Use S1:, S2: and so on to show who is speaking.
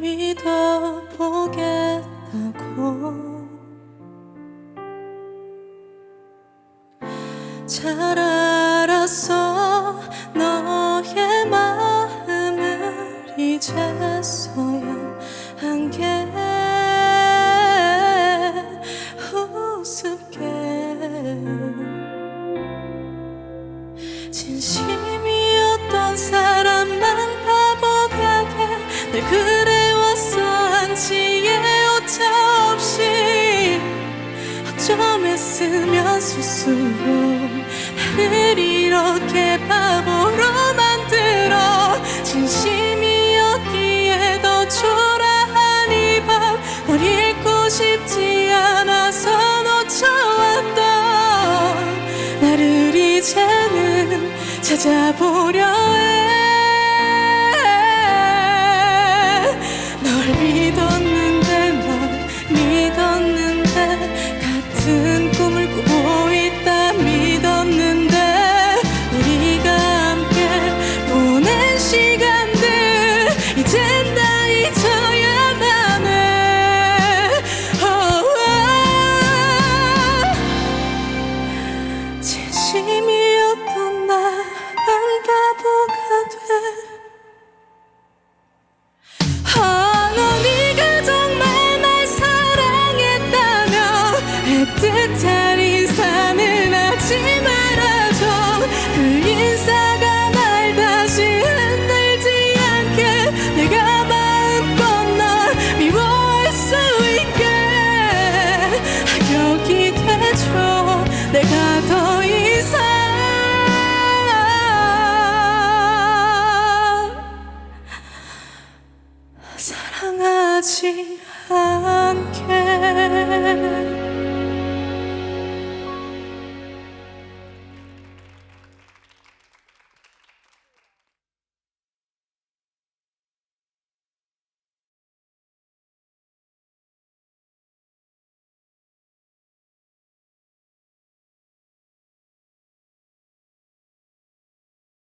S1: 믿어보겠다고. 잘 알았어 너의 마음을 이제서야 한게 우습게. 진심 어쩌했으면 스스로 나를 이렇게 바보로 만들어 진심이었기에 더 초라한 이밤널 잊고 싶지 않아서 놓쳐왔던 나를 이제는 찾아보려 해 이 사랑하지 않게.